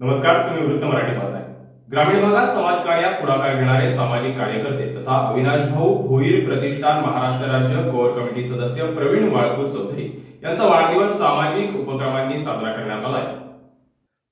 नमस्कार तुम्ही वृत्त मराठी पाहताय. ग्रामीण भागात समाजकार्यात पुढाकार घेणारे सामाजिक कार्यकर्ते तथा अविनाश भाऊ भोईर प्रतिष्ठान महाराष्ट्र राज्य कोर कमिटी सदस्य प्रवीण वाळकू चौधरी यांचा वाढदिवस सामाजिक उपक्रमांनी साजरा करण्यात आलाय.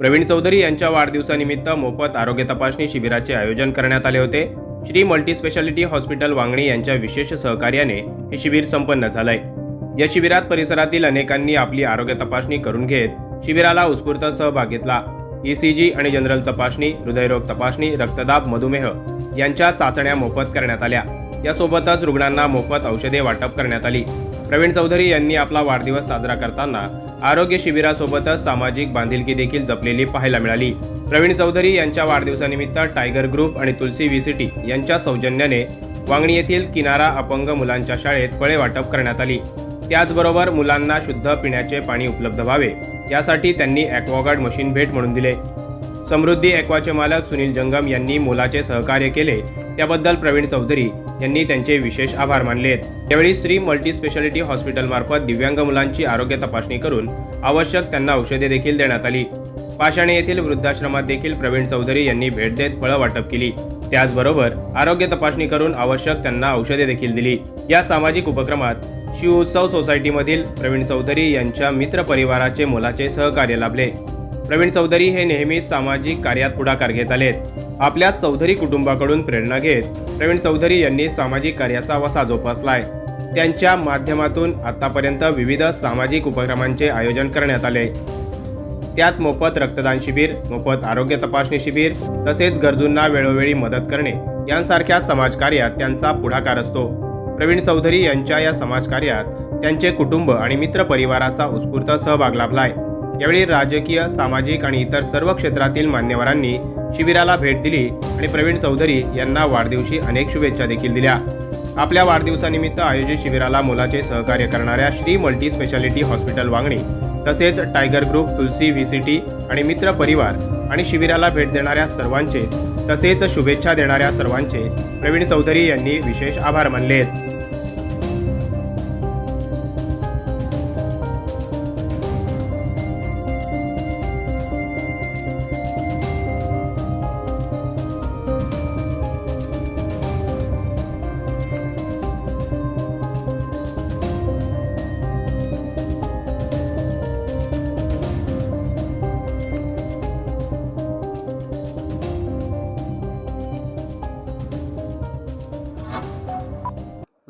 प्रवीण चौधरी यांच्या वाढदिवसानिमित्त मोफत आरोग्य तपासणी शिबिराचे आयोजन करण्यात आले होते. Shri multi speciality hospital Vangani यांच्या विशेष सहकार्याने हे शिबिर संपन्न झालंय. या शिबिरात परिसरातील अनेकांनी आपली आरोग्य तपासणी करून घेत शिबिराला उत्स्फूर्त सहभाग घेतला. ईसीजी आणि जनरल तपासणी हृदयरोग तपासणी रक्तदाब मधुमेह यांच्या चाचण्या मोफत करण्यात आल्या. यासोबतच रुग्णांना मोफत औषधे वाटप करण्यात आली. प्रवीण चौधरी यांनी आपला वाढदिवस साजरा करताना आरोग्य शिबिरासोबतच सामाजिक बांधिलकी देखील जपलेली पाहायला मिळाली. प्रवीण चौधरी यांच्या वाढदिवसानिमित्त टायगर ग्रुप आणि तुलसी व्हीसीटी यांच्या सौजन्याने वांगणी येथील किनारा अपंग मुलांच्या शाळेत फळे वाटप करण्यात आली. त्याचबरोबर मुलांना शुद्ध पिण्याचे पाणी उपलब्ध व्हावे. यासाठी त्यांनी ॲक्वागार्ड मशीन भेट म्हणून दिले. समृद्धी ॲक्वाचे मालक सुनील जंगम यांनी मोलाचे सहकार्य केले. त्याबद्दल प्रवीण चौधरी यांनी त्यांचे विशेष आभार मानलेत. यावेळी श्री मल्टी स्पेशालिटी हॉस्पिटलमार्फत दिव्यांग मुलांची आरोग्य तपासणी करून आवश्यक त्यांना औषधे देखील देण्यात आली. पाषाणे येथील वृद्धाश्रमात देखील प्रवीण चौधरी यांनी भेट देत फळं वाटप केली. त्याचबरोबर आरोग्य तपासणी करून आवश्यक त्यांना औषधे देखील दिली. या सामाजिक उपक्रमात शिवोत्सव सोसायटीमधील प्रवीण चौधरी यांच्या मित्र परिवाराचे मोलाचे सहकार्य लाभले. प्रवीण चौधरी हे नेहमीच सामाजिक कार्यात पुढाकार घेत आलेत. आपल्या चौधरी कुटुंबाकडून प्रेरणा घेत प्रवीण चौधरी यांनी सामाजिक कार्याचा वसा जोपासलाय. त्यांच्या माध्यमातून आतापर्यंत विविध सामाजिक उपक्रमांचे आयोजन करण्यात आले. त्यात मोफत रक्तदान शिबिर मोफत आरोग्य तपासणी शिबिर तसेच गरजूंना वेळोवेळी मदत करणे यांसारख्या समाजकार्यात त्यांचा पुढाकार असतो. प्रवीण चौधरी यांच्या या समाजकार्यात त्यांचे कुटुंब आणि मित्र परिवाराचा उत्स्फूर्त सहभाग लाभलाय. यावेळी राजकीय सामाजिक आणि इतर सर्व क्षेत्रातील मान्यवरांनी शिबिराला भेट दिली आणि प्रवीण चौधरी यांना वाढदिवशी अनेक शुभेच्छा देखील दिल्या. आपल्या वाढदिवसानिमित्त आयोजित शिबिराला मोलाचे सहकार्य करणाऱ्या Shri multi speciality hospital Vangani तसेच tiger group Tulsi V C T आणि मित्र परिवार आणि शिबिराला भेट देणाऱ्या सर्वांचे तसेच शुभेच्छा देणाऱ्या सर्वांचे प्रवीण चौधरी यांनी विशेष आभार मानलेत.